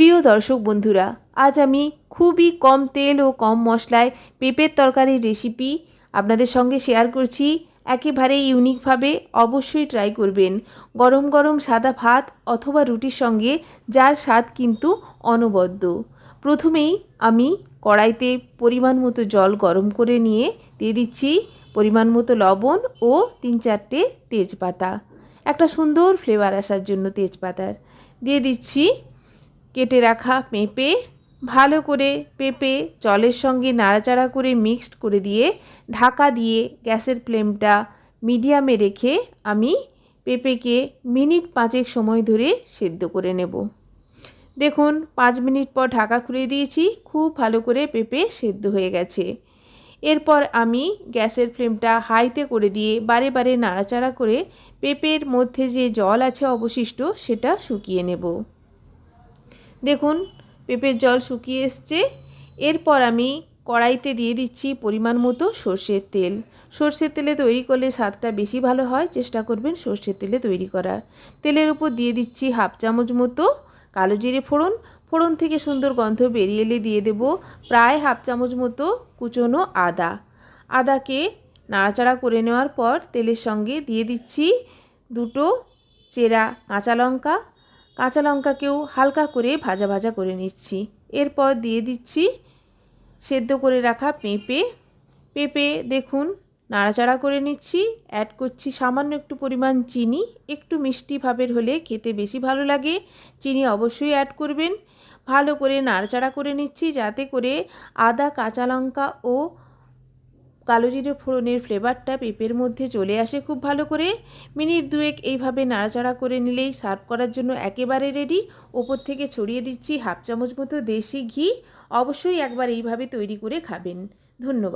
প্রিয় দর্শক বন্ধুরা, আজ আমি খুবই কম তেল ও কম মশলায় পেঁপের তরকারির রেসিপি আপনাদের সঙ্গে শেয়ার করছি। একেবারে ইউনিকভাবে অবশ্যই ট্রাই করবেন। গরম গরম সাদা ভাত অথবা রুটির সঙ্গে যার স্বাদ কিন্তু অনবদ্য। প্রথমেই আমি কড়াইতে পরিমাণ মতো জল গরম করে নিয়ে দিয়ে দিচ্ছি পরিমাণ মতো লবণ ও তিন চারটে তেজপাতা। একটা সুন্দর ফ্লেভার আসার জন্য তেজপাতার। দিয়ে দিচ্ছি কেটে রাখা পেঁপে, ভালো করে পেঁপে জলের সঙ্গে নাড়াচাড়া করে মিক্সড করে দিয়ে ঢাকা দিয়ে গ্যাসের ফ্লেমটা মিডিয়ামে রেখে আমি পেঁপেকে মিনিট পাঁচেক সময় ধরে সেদ্ধ করে নেব। দেখুন, পাঁচ মিনিট পর ঢাকা খুলে দিয়েছি, খুব ভালো করে পেঁপে সেদ্ধ হয়ে গেছে। এরপর আমি গ্যাসের ফ্লেমটা হাইতে করে দিয়ে বারে বারে নাড়াচাড়া করে পেঁপের মধ্যে যে জল আছে অবশিষ্ট সেটা শুকিয়ে নেব। দেখুন, পেঁপের জল শুকিয়ে এসছে। এরপর আমি কড়াইতে দিয়ে দিচ্ছি পরিমাণ মতো সর্ষের তেল। সর্ষের তেলে তৈরি করলে স্বাদটা বেশি ভালো হয়, চেষ্টা করবেন সর্ষের তেলে তৈরি করার। তেলের উপর দিয়ে দিচ্ছি হাফ চামচ মতো কালো জিরে ফোড়ন। ফোড়ন থেকে সুন্দর গন্ধ বেরিয়ে এলে দিয়ে দেব প্রায় হাফ চামচ মতো কুচনো আদা। আদাকে নাড়াচাড়া করে নেওয়ার পর তেলের সঙ্গে দিয়ে দিচ্ছি দুটো চেরা কাঁচা লঙ্কা কাঁচা লঙ্কাকেও হালকা করে ভাজা ভাজা করে নিচ্ছি। এরপর দিয়ে দিচ্ছি সেদ্ধ করে রাখা পেঁপে। পেঁপে দেখুন নাড়াচাড়া করে নিচ্ছি। অ্যাড করছি সামান্য একটু পরিমাণ চিনি। একটু মিষ্টি ভাবের হলে খেতে বেশি ভালো লাগে। চিনি অবশ্যই অ্যাড করবেন। ভালো করে নাড়াচাড়া করে নিচ্ছি যাতে করে আদা, কাঁচা লঙ্কা ও কালো জিরে ফোড়নের ফ্লেভারটা পেঁপের মধ্যে চলে আসে খুব ভালো করে। মিনিট দুয়েক এইভাবে নাড়াচাড়া করে নিলেই সার্ভ করার জন্য একেবারে রেডি ওপর থেকে ছড়িয়ে দিচ্ছি হাফ চামচ মতো দেশি ঘি। অবশ্যই একবার এইভাবে তৈরি করে খাবেন। ধন্যবাদ।